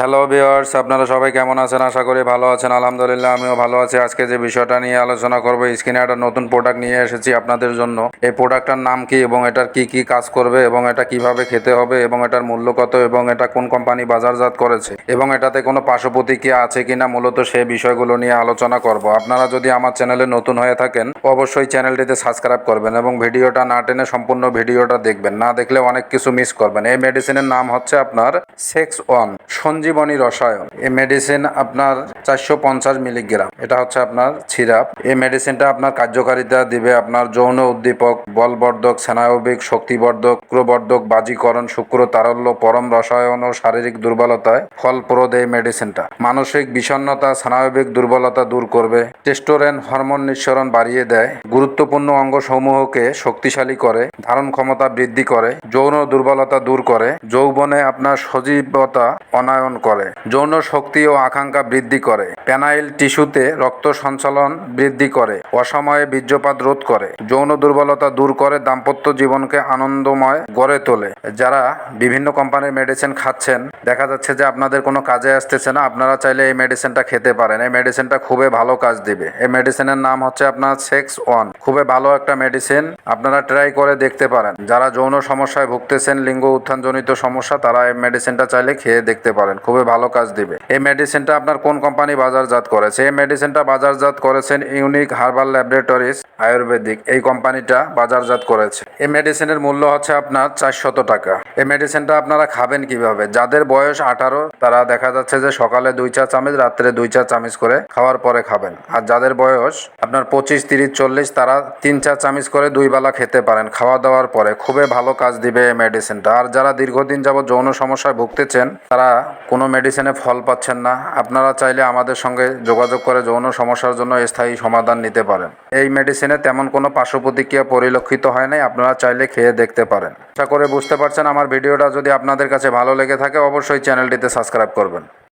Hello viewers আপনারা সবাই কেমন আছেন? আশা করি ভালো আছেন। আলহামদুলিল্লাহ, আমিও ভালো আছি। আজকে যে বিষয়টা নিয়ে আলোচনা করব স্ক্রিনে একটা নতুন প্রোডাক্ট নিয়ে এসেছি আপনাদের জন্য। এই প্রোডাক্টটার নাম কি এবং এটার কি কি কাজ করবে এবং এটা কীভাবে খেতে হবে এবং এটার মূল্য কত এবং এটা কোন কোম্পানি বাজারজাত করেছে এবং এটাতে কোনো পার্শ্বপ্রতিক্রিয়া আছে কিনা মূলত সেই বিষয়গুলো নিয়ে আলোচনা করব। আপনারা যদি আমার চ্যানেলে নতুন হয়ে থাকেন, অবশ্যই চ্যানেলটিতে সাবস্ক্রাইব করবেন এবং ভিডিওটা না টেনে সম্পূর্ণ ভিডিওটা দেখবেন। না দেখলে অনেক কিছু মিস করবেন। এই মেডিসিনের নাম হচ্ছে আপনার সেক্স ওয়ান সঞ্জীবনী রসায়ন। এই মেডিসিন আপনার চারশো পঞ্চাশ মিলিগ্রাম এটা হচ্ছে আপনার সিরাপ। এই মেডিসিনটা আপনার কার্যকারিতা দিবে আপনার যৌন উদ্দীপক, বলবর্ধক, স্নায়বিক শক্তিবর্ধক শুক্রবর্ধক বাজিকরণ, শুক্র, তারল্য, পরম রসায়ন ও শারীরিক দুর্বলতায় ফলপ্রদ এই মেডিসিনটা মানসিক বিষণ্ণতা, স্নায়বিক দুর্বলতা দূর করবে। টেস্টোরেন হরমোন নিঃসরণ বাড়িয়ে দেয়। গুরুত্বপূর্ণ অঙ্গসমূহকে শক্তিশালী করে, ধারণ ক্ষমতা বৃদ্ধি করে, যৌন দুর্বলতা দূর করে, যৌবনে আপনার সজীবতা অনায়ন করে। যৌন শক্তি ও আকাঙ্ক্ষা বৃদ্ধি করে। প্যানাইল টিস্যুতে রক্ত সঞ্চালন বৃদ্ধি করে। অসময়ে বীর্যপাত রোধ করে। যৌন দুর্বলতা দূর করে দাম্পত্য জীবনকে আনন্দময় গড়ে তোলে। যারা বিভিন্ন কোম্পানির মেডিসিন খাচ্ছেন, দেখা যাচ্ছে যে আপনাদের কোনো কাজে আসতেছে না, আপনারা চাইলে এই মেডিসিনটা খেতে পারেন। এই মেডিসিনটা খুবই ভালো কাজ দিবে। এই মেডিসিনের নাম হচ্ছে আপনার সেক্স ওয়ান খুবই ভালো একটা মেডিসিন আপনারা ট্রাই করে দেখতে পারেন। যারা যৌন সমস্যায় ভুগতেছেন, লিঙ্গ উত্থানজনিত সমস্যা, তারা এই মেডিসিনটা চাইলে খেয়ে দেখতে পারেন। খুবই ভালো কাজ দিবে। এই মেডিসিনটা আপনার কোন কোম্পানি বাজারজাত করেছে? এই মেডিসিনটা বাজারজাত করেছেন ইউনিক হার্বাল ল্যাবরেটরিজ আয়ুর্বেদিক এই কোম্পানিটা বাজারজাত করেছে। এই মেডিসিনের মূল্য হচ্ছে আপনার চারশত টাকা। এই মেডিসিনটা আপনারা খাবেন কীভাবে? যাদের বয়স আঠারো, তারা দেখা যাচ্ছে যে সকালে দুই চা চামচ, রাত্রে দুই চা চামচ করে খাওয়ার পরে খাবেন। আর যাদের বয়স আপনার পঁচিশ, তিরিশ, চল্লিশ, তারা তিন চার চামচ করে দুই বেলা খেতে পারেন খাওয়া দাওয়ার পরে। খুবই ভালো কাজ দিবে এই মেডিসিনটা আর যারা দীর্ঘদিন যাবত যৌন সমস্যায় ভুগতেছেন, তারা কোনো মেডিসিনে ফল পাচ্ছেন না। আপনারা চাইলে আমাদের সঙ্গে যোগাযোগ করে যৌন সমস্যার জন্য স্থায়ী সমাধান নিতে পারেন। এই মেডিসিনে তেমন কোনো পার্শ্ব প্রতিক্রিয়া পরিলক্ষিত হয় নাই, আপনারা চাইলে খেয়ে দেখতে পারেন। আশা করে বুঝতে পারছেন, আমার ভিডিওটা যদি আপনাদের কাছে ভালো লেগে থাকে, অবশ্যই চ্যানেলটিতে সাবস্ক্রাইব করবেন।